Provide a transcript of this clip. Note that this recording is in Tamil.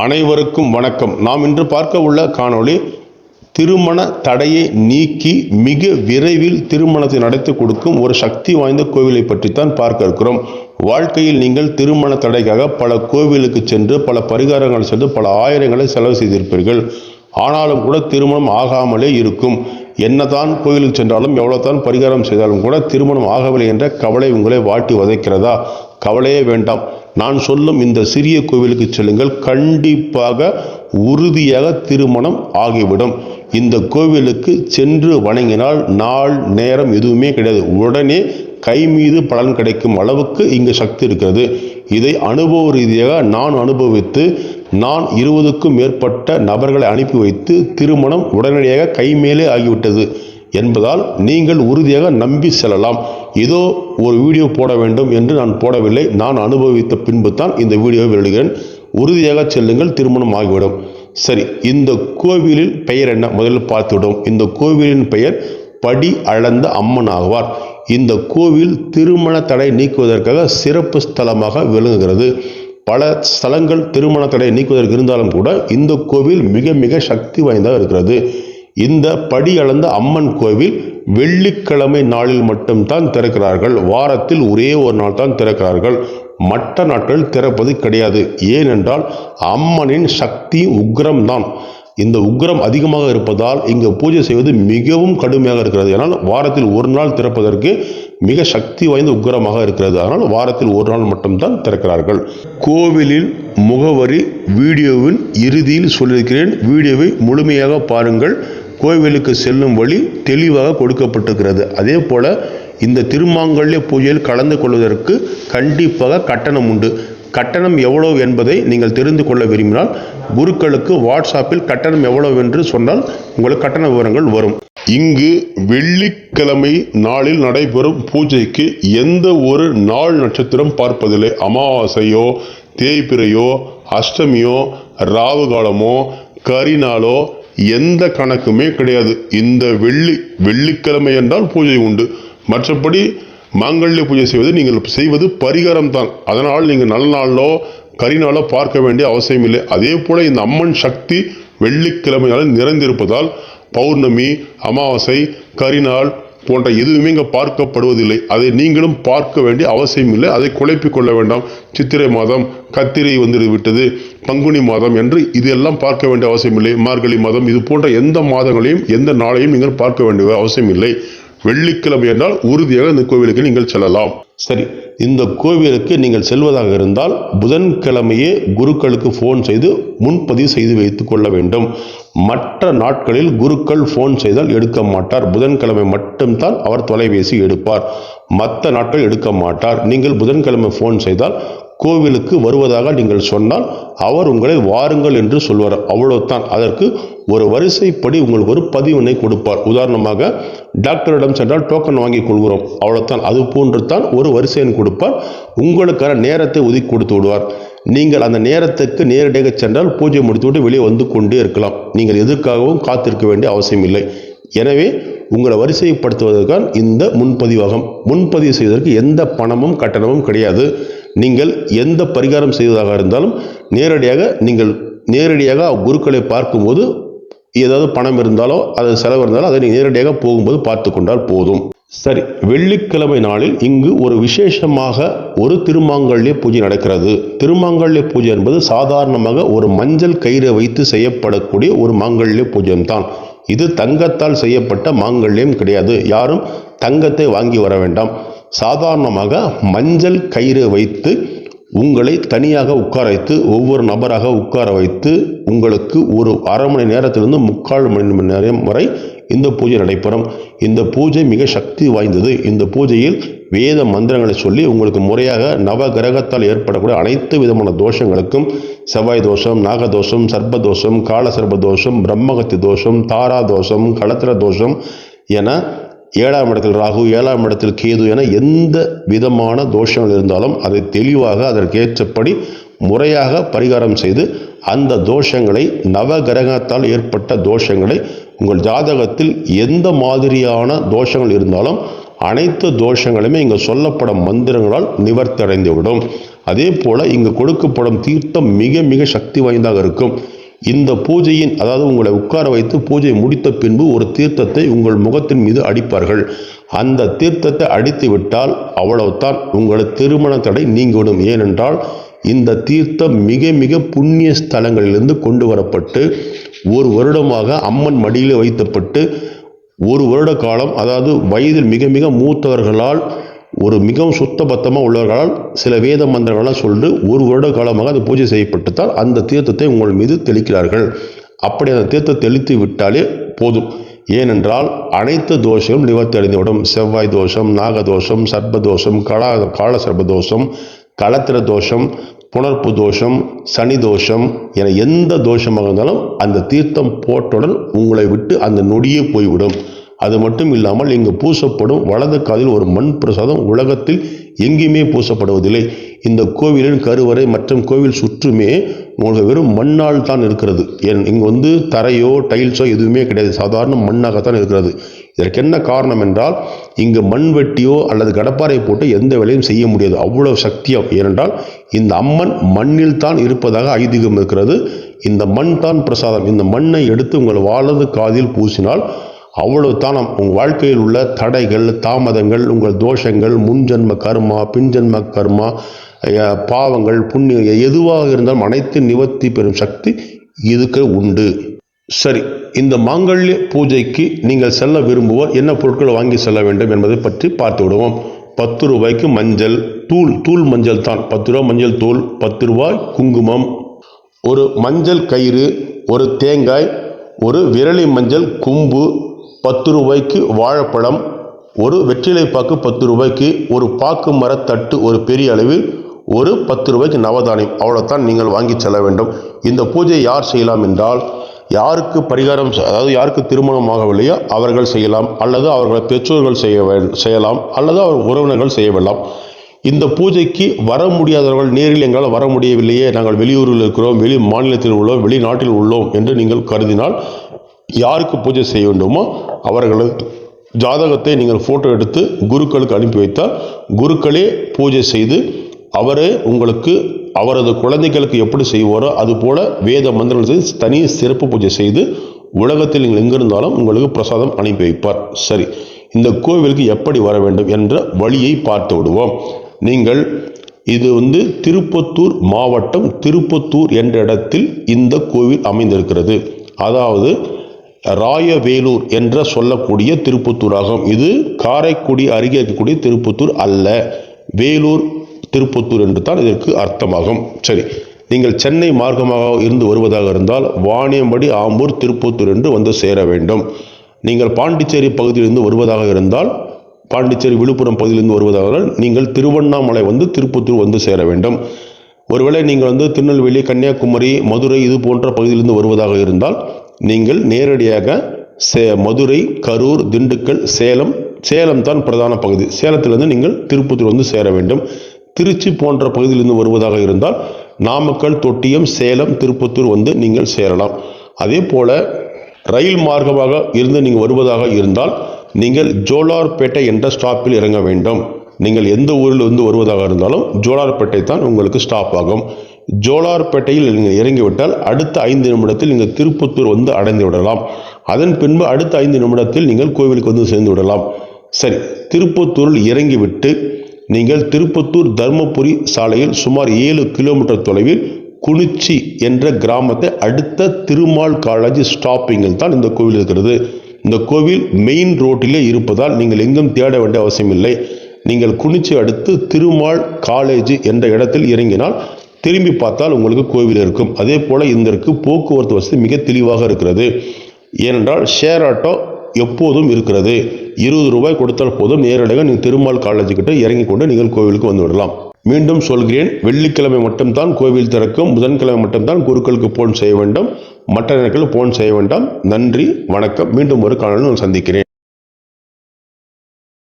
அனைவருக்கும் வணக்கம். நாம் இன்று பார்க்க உள்ள காணொளி திருமண தடையை நீக்கி மிக விரைவில் திருமணத்தை நடத்தி கொடுக்கும் ஒரு சக்தி வாய்ந்த கோவிலை பற்றித்தான் பார்க்க இருக்கிறோம். வாழ்க்கையில் நீங்கள் திருமண தடைக்காக பல கோவிலுக்கு சென்று பல பரிகாரங்கள் சென்று பல ஆயிரங்களை செலவு செய்திருப்பீர்கள். ஆனாலும் கூட திருமணம் ஆகாமலே இருக்கும். என்னதான் கோயிலுக்கு சென்றாலும் எவ்வளவுதான் பரிகாரம் செய்தாலும் கூட திருமணம் ஆகவில்லை என்ற கவலை உங்களை வாட்டி வதைக்கிறதா? கவலையே வேண்டாம். நான் சொல்லும் இந்த சிறிய கோவிலுக்கு செல்லுங்கள். கண்டிப்பாக உறுதியாக திருமணம் ஆகிவிடும். இந்த கோவிலுக்கு சென்று வணங்கினால் நாள் நேரம் எதுவுமே கிடையாது. உடனே கை மீது பலன் கிடைக்கும் அளவுக்கு இங்கு சக்தி இருக்கிறது. இதை அனுபவ ரீதியாக நான் அனுபவித்து நான் இருபதுக்கும் மேற்பட்ட நபர்களை அனுப்பி வைத்து திருமணம் உடனடியாக கை மேலே ஆகிவிட்டது என்பதால் நீங்கள் உறுதியாக நம்பி செல்லலாம். ஏதோ ஒரு வீடியோ போட வேண்டும் என்று நான் போடவில்லை. நான் அனுபவித்த பின்பு தான் இந்த வீடியோவை வெளியிடுகிறேன். உறுதியாக செல்லுங்கள் திருமணம் ஆகிவிடும். சரி இந்த கோவிலில் பெயர் என்ன? முதலில் பார்த்துவிடும் இந்த கோவிலின் பெயர் படி அளந்த அம்மன் ஆவார் இந்த கோவில் திருமண தடை நீக்குவதற்காக சிறப்பு ஸ்தலமாக விளங்குகிறது. பல ஸ்தலங்கள் திருமண தடை நீக்குவதற்கு இருந்தாலும் கூட இந்த கோவில் மிக மிக சக்தி வாய்ந்ததாக இருக்கிறது. இந்த படி அளந்த அம்மன் கோவில் வெள்ளிக்கிழமை நாளில் மட்டும்தான் திறக்கிறார்கள். வாரத்தில் ஒரே ஒரு நாள் தான் திறக்கிறார்கள். மற்ற நாட்கள் திறப்பது கிடையாது. ஏனென்றால் அம்மனின் சக்தி உக்ரம்தான். இந்த உக்ரம் அதிகமாக இருப்பதால் இங்கு பூஜை செய்வது மிகவும் கடுமையாக இருக்கிறது. ஆனால் வாரத்தில் ஒரு நாள் திறப்பதற்கு மிக சக்தி வாய்ந்த உக்ரமாக இருக்கிறது. அதனால் வாரத்தில் ஒரு நாள் மட்டும்தான் திறக்கிறார்கள். கோவிலில் முகவரி வீடியோவின் இறுதியில் சொல்லியிருக்கிறேன். வீடியோவை முழுமையாக பாருங்கள். கோவிலுக்கு செல்லும் வழி தெளிவாக கொடுக்கப்பட்டிருக்கிறது. அதே போல் இந்த திருமாங்கல்ய பூஜையில் கலந்து கொள்வதற்கு கண்டிப்பாக கட்டணம் உண்டு. கட்டணம் எவ்வளவு என்பதை நீங்கள் தெரிந்து கொள்ள விரும்பினால் குருக்களுக்கு வாட்ஸ்அப்பில் கட்டணம் எவ்வளவு என்று சொன்னால் உங்களுக்கு கட்டண விவரங்கள் வரும். இங்கு வெள்ளிக்கிழமை நாளில் நடைபெறும் பூஜைக்கு எந்த ஒரு நாள் நட்சத்திரம் பார்ப்பதில்லை. அமாவாசையோ தேய்பிரையோ அஷ்டமியோ ராவுகாலமோ கரிநாளோ எந்த கணக்குமே கிடையாது. இந்த வெள்ளி வெள்ளிக்கிழமை என்றால் பூஜை உண்டு. மற்றபடி மாங்கல்ய பூஜை செய்வது நீங்கள் செய்வது பரிகாரம் தான் அதனால் நீங்கள் நல்ல நாளோ கரிநாளோ பார்க்க வேண்டிய அவசியம் இல்லை. அதே போல இந்த அம்மன் சக்தி வெள்ளிக்கிழமையால் நிறைந்திருப்பதால் பௌர்ணமி அமாவாசை கரிநாள் போன்ற எதுவுமே இங்கே பார்க்கப்படுவதில்லை. அதை நீங்களும் பார்க்க வேண்டிய அவசியம் இல்லை. அதை குழப்பிக் கொள்ள வேண்டாம். சித்திரை மாதம் கத்திரை வந்து விட்டது. பங்குனி மாதம் என்று இதெல்லாம் பார்க்க வேண்டிய அவசியம் இல்லை. மார்கழி மாதம் இது போன்ற எந்த மாதங்களையும் எந்த நாளையும் நீங்கள் பார்க்க வேண்டிய அவசியம் இல்லை. வெள்ளிக்கிழமை என்றால் உறுதியாக இந்த கோவிலுக்கு நீங்கள் செல்லலாம். சரி இந்த கோவிலுக்கு நீங்கள் செல்வதாக இருந்தால் புதன்கிழமையே குருக்களுக்கு ஃபோன் செய்து முன்பதிவு செய்து வைத்து கொள்ள வேண்டும். மற்ற நாட்களில் குருக்கள் ஃபோன் செய்தால் எடுக்க மாட்டார். புதன்கிழமை மட்டும்தான் அவர் தொலைபேசி எடுப்பார். மற்ற நாட்கள் எடுக்க மாட்டார். நீங்கள் புதன்கிழமை ஃபோன் செய்தால் கோவிலுக்கு வருவதாக நீங்கள் சொன்னால் அவர் உங்களை வாருங்கள் என்று சொல்வார். அவ்வளவுதான். அதற்கு ஒரு வரிசைப்படி உங்களுக்கு ஒரு பதிவினை கொடுப்பார். உதாரணமாக டாக்டரிடம் சென்றால் டோக்கன் வாங்கி கொள்கிறோம். அவ்வளவுதான். அது போன்று தான் ஒரு வரிசையின் கொடுப்பார். உங்களுக்கான நேரத்தை ஒதுக்கி கொடுத்து விடுவார். நீங்கள் அந்த நேரத்துக்கு நேரடியாக சென்றால் பூஜை முடித்துவிட்டு வெளியே வந்து கொண்டே இருக்கலாம். நீங்கள் எதற்காகவும் காத்திருக்க வேண்டிய அவசியம் இல்லை. எனவே உங்களை வரிசைப்படுத்துவதற்கான் இந்த முன்பதிவாகும். முன்பதிவு செய்வதற்கு எந்த பணமும் கட்டணமும் கிடையாது. நீங்கள் எந்த பரிகாரம் செய்வதாக இருந்தாலும் நேரடியாக நீங்கள் நேரடியாக குருக்களை பார்க்கும்போது ஏதாவது பணம் இருந்தாலோ அது செலவு இருந்தாலோ அதை நீங்கள் நேரடியாக போகும்போது பார்த்து கொண்டால் போதும். சரி வெள்ளிக்கிழமை நாளில் இங்கு ஒரு விசேஷமாக ஒரு திருமாங்கல்ய பூஜை நடக்கிறது. திருமாங்கல்ய பூஜை என்பது சாதாரணமாக ஒரு மஞ்சள் கயிறை வைத்து செய்யப்படக்கூடிய ஒரு மாங்கல்ய பூஜை தான் இது தங்கத்தால் செய்யப்பட்ட மாங்கல்யம் கிடையாது. யாரும் தங்கத்தை வாங்கி வர வேண்டாம். சாதாரணமாக மஞ்சள் கயிறு வைத்து உங்களை தனியாக உட்கார வைத்து ஒவ்வொரு நபராக உட்கார வைத்து உங்களுக்கு ஒரு அரை மணி நேரத்திலிருந்து முக்கால் மணி நேரம் வரை இந்த பூஜை நடைபெறும். இந்த பூஜை மிக சக்தி வாய்ந்தது. இந்த பூஜையில் வேத மந்திரங்களை சொல்லி உங்களுக்கு முறையாக நவ கிரகத்தால் ஏற்படக்கூடிய அனைத்து விதமான தோஷங்களுக்கும் செவ்வாய் தோஷம் நாகதோஷம் சர்ப்பதோஷம் கால தோஷம் பிரம்மகத்தி தோஷம் தாரா தோஷம் களத்திர தோஷம் என ஏழாம் இடத்தில் ராகு ஏழாம் இடத்தில் கேது என எந்த விதமான தோஷங்கள் இருந்தாலும் அதை தெளிவாக அதற்கேற்றபடி முறையாக பரிகாரம் செய்து அந்த தோஷங்களை நவகிரகத்தால் ஏற்பட்ட தோஷங்களை உங்கள் ஜாதகத்தில் எந்த மாதிரியான தோஷங்கள் இருந்தாலும் அனைத்து தோஷங்களுமே இங்கு சொல்லப்படும் மந்திரங்களால் நிவர்த்தி அடைந்துவிடும் அதே போல் இங்கு கொடுக்கப்படும் தீர்த்தம் மிக மிக சக்தி வாய்ந்ததாக இருக்கும். இந்த பூஜையின் அதாவது உங்களை உட்கார வைத்து பூஜை முடித்த பின்பு ஒரு தீர்த்தத்தை உங்கள் முகத்தின் மீது அடிப்பார்கள். அந்த தீர்த்தத்தை அடித்து விட்டால் அவ்வளவுதான் உங்களது திருமண தடை நீங்கிவிடும். ஏனென்றால் இந்த தீர்த்தம் மிக மிக புண்ணிய ஸ்தலங்களிலிருந்து கொண்டு வரப்பட்டு ஒரு வருடமாக அம்மன் மடியில் வைத்தப்பட்டு ஒரு வருட காலம் அதாவது வயதில் மிக மிக மூத்தவர்களால் ஒரு மிகவும் சுத்தபத்தமாக உள்ளவர்களால் சில வேத மந்திரங்கள்லாம் சொல்லிட்டு ஒரு வருட காலமாக அது பூஜை செய்யப்பட்டுத்தால் அந்த தீர்த்தத்தை உங்கள் மீது தெளிக்கிறார்கள். அப்படி அந்த தீர்த்தத்தை தெளித்து விட்டாலே போதும். ஏனென்றால் அனைத்து தோஷங்களும் நிவர்த்தி அடைந்துவிடும். செவ்வாய் தோஷம் நாகதோஷம் சர்ப்பதோஷம் கலா கால சர்ப்பதோஷம் களத்திர தோஷம் புணர்ப்பு தோஷம் சனி தோஷம் என எந்த தோஷமாக இருந்தாலும் அந்த தீர்த்தம் போட்டவுடன் உங்களை விட்டு அந்த நொடியே போய்விடும். அது மட்டும் இல்லாமல் இங்கு பூசப்படும் வலது காதில் ஒரு மண் பிரசாதம் உலகத்தில் எங்கேயுமே பூசப்படுவதில்லை. இந்த கோவிலின் கருவறை மற்றும் கோவில் சுற்றுமே உங்களுக்கு வெறும் மண்ணால் தான் இருக்கிறது. ஏன் இங்கே வந்து தரையோ டைல்ஸோ எதுவுமே கிடையாது. சாதாரண மண்ணாகத்தான் இருக்கிறது. இதற்கு என்ன காரணம் என்றால் இங்கு மண் வெட்டியோ அல்லது கடப்பாறை போட்டு எந்த வேலையும் செய்ய முடியாது. அவ்வளவு சக்தியம். ஏனென்றால் இந்த அம்மன் மண்ணில் தான் இருப்பதாக ஐதீகம் இருக்கிறது. இந்த மண் தான் பிரசாதம். இந்த மண்ணை எடுத்து உங்கள் வாழது காதில் பூசினால் அவ்வளவு தானம் உங்கள் வாழ்க்கையில் உள்ள தடைகள் தாமதங்கள் உங்கள் தோஷங்கள் முன்ஜென்ம கர்மா பின்ஜென்ம கர்மா பாவங்கள் புண்ணியம் எதுவாக இருந்தாலும் அனைத்து நிவர்த்தி பெறும் சக்தி இதுக்கு உண்டு. சரி இந்த மாங்கல்ய பூஜைக்கு நீங்கள் செல்ல விரும்புவோர் என்ன பொருட்களை வாங்கி செல்ல வேண்டும் என்பதை பற்றி பார்த்து விடுவோம். பத்து ரூபாய்க்கு மஞ்சள் தூள் தூள் மஞ்சள் தான். பத்து ரூபா மஞ்சள் தூள் பத்து ரூபாய் குங்குமம். ஒரு மஞ்சள் கயிறு ஒரு தேங்காய் ஒரு விரலி மஞ்சள் கும்பு பத்து ரூபாய்க்கு வாழைப்பழம் ஒரு வெற்றிலை பாக்கு பத்து ரூபாய்க்கு ஒரு பாக்கு மரத்தட்டு ஒரு பெரிய அளவில் ஒரு பத்து ரூபாய்க்கு நவதானியம். அவ்வளோத்தான் நீங்கள் வாங்கி செல்ல வேண்டும். இந்த பூஜையை யார் செய்யலாம் என்றால் யாருக்கு பரிகாரம் அதாவது யாருக்கு திருமணம் ஆகவில்லையோ அவர்கள் செய்யலாம் அல்லது அவர்கள் பெற்றோர்கள் செய்ய செய்யலாம் அல்லது அவர் உறவினர்கள் செய்ய வேண்டாம். இந்த பூஜைக்கு வர முடியாதவர்கள் நேரில் எங்களால் வர முடியவில்லையே. நாங்கள் வெளியூரில் இருக்கிறோம் வெளி மாநிலத்தில் உள்ளோம் வெளிநாட்டில் உள்ளோம் என்று நீங்கள் கருதினால் யாருக்கு பூஜை செய்ய வேண்டுமோ அவர்களது ஜாதகத்தை நீங்கள் ஃபோட்டோ எடுத்து குருக்களுக்கு அனுப்பி வைத்தால் குருக்களே பூஜை செய்து அவரே உங்களுக்கு அவரது குழந்தைகளுக்கு எப்படி செய்வாரோ அதுபோல வேத மந்திரங்கள் செய்து தனி சிறப்பு பூஜை செய்து உலகத்தில் நீங்கள் எங்கிருந்தாலும் உங்களுக்கு பிரசாதம் அனுப்பி வைப்பார். சரி இந்த கோவிலுக்கு எப்படி வர வேண்டும் என்ற வழியை பார்த்து விடுவோம். நீங்கள் இது வந்து திருப்பத்தூர் மாவட்டம் திருப்பத்தூர் என்ற இடத்தில் இந்த கோவில் அமைந்திருக்கிறது. அதாவது ராயவேலூர் என்ற சொல்லக்கூடிய திருப்பத்தூராகும். இது காரைக்குடி அருகே இருக்கக்கூடிய திருப்பத்தூர் அல்ல. வேலூர் திருப்பத்தூர் என்று தான் இதற்கு அர்த்தமாகும். சரி நீங்கள் சென்னை மார்க்கமாக இருந்து வருவதாக இருந்தால் வாணியம்படி ஆம்பூர் திருப்பத்தூர் என்று வந்து சேர வேண்டும். நீங்கள் பாண்டிச்சேரி பகுதியிலிருந்து வருவதாக இருந்தால் பாண்டிச்சேரி விழுப்புரம் பகுதியிலிருந்து வருவதாக இருந்தால் நீங்கள் திருவண்ணாமலை வந்து திருப்பத்தூர் வந்து சேர வேண்டும். ஒருவேளை நீங்கள் வந்து திருநெல்வேலி கன்னியாகுமரி மதுரை இது போன்ற பகுதியிலிருந்து வருவதாக இருந்தால் நீங்கள் நேரடியாக சே மதுரை கரூர் திண்டுக்கல் சேலம் சேலம் தான் பிரதான பகுதி. சேலத்திலிருந்து நீங்கள் திருப்பத்தூர் வந்து சேர வேண்டும். திருச்சி போன்ற பகுதியிலிருந்து வருவதாக இருந்தால் நாமக்கல் தொட்டியம் சேலம் திருப்பத்தூர் வந்து நீங்கள் சேரலாம். அதே போல் ரயில் மார்க்கமாக இருந்து நீங்கள் வருவதாக இருந்தால் நீங்கள் ஜோலார்பேட்டை என்ற ஸ்டாப்பில் இறங்க வேண்டும். நீங்கள் எந்த ஊரில் இருந்து வருவதாக இருந்தாலும் ஜோலார்பேட்டை தான் உங்களுக்கு ஸ்டாப் ஆகும். ஜோலார்பேட்டையில் நீங்கள் இறங்கிவிட்டால் அடுத்த ஐந்து நிமிடத்தில் நீங்கள் திருப்பத்தூர் வந்து அடைந்து விடலாம். அதன் பின்பு அடுத்த ஐந்து நிமிடத்தில் நீங்கள் கோவிலுக்கு வந்து சேர்ந்து விடலாம். சரி திருப்பத்தூரில் இறங்கிவிட்டு நீங்கள் திருப்பத்தூர் தர்மபுரி சாலையில் சுமார் ஏழு கிலோமீட்டர் தொலைவில் குனிச்சி என்ற கிராமத்தை அடுத்த திருமால் காலேஜ் ஸ்டாப்பிங்கில் தான் இந்த கோவில் இருக்கிறது. இந்த கோவில் மெயின் ரோட்டிலே இருப்பதால் நீங்கள் எங்கும் தேட வேண்டிய அவசியம் இல்லை. நீங்கள் குனிச்சி அடுத்து திருமால் காலேஜ் என்ற இடத்தில் இறங்கினால் திரும்பி பார்த்தால் உங்களுக்கு கோவில் இருக்கும். அதே போல் இதற்கு போக்குவரத்து வசதி மிக தெளிவாக இருக்கிறது. ஏனென்றால் ஷேர் ஆட்டோ எப்போதும் இருக்கிறது. இருபது ரூபாய் கொடுத்தால் போதும். நேரடியாக நீங்கள் திருமால் காலேஜ் கிட்ட இறங்கி கொண்டு நீங்கள் கோவிலுக்கு வந்து விடலாம். மீண்டும் சொல்கிறேன் வெள்ளிக்கிழமை மட்டும்தான் கோவில் திறக்கும். புதன்கிழமை மட்டும்தான் குருக்களுக்கு போன் செய்ய வேண்டும். மற்ற நேரங்களில் போன் செய்ய வேண்டாம். நன்றி வணக்கம். மீண்டும் ஒரு காணொலியில் நான் சந்திக்கிறேன்.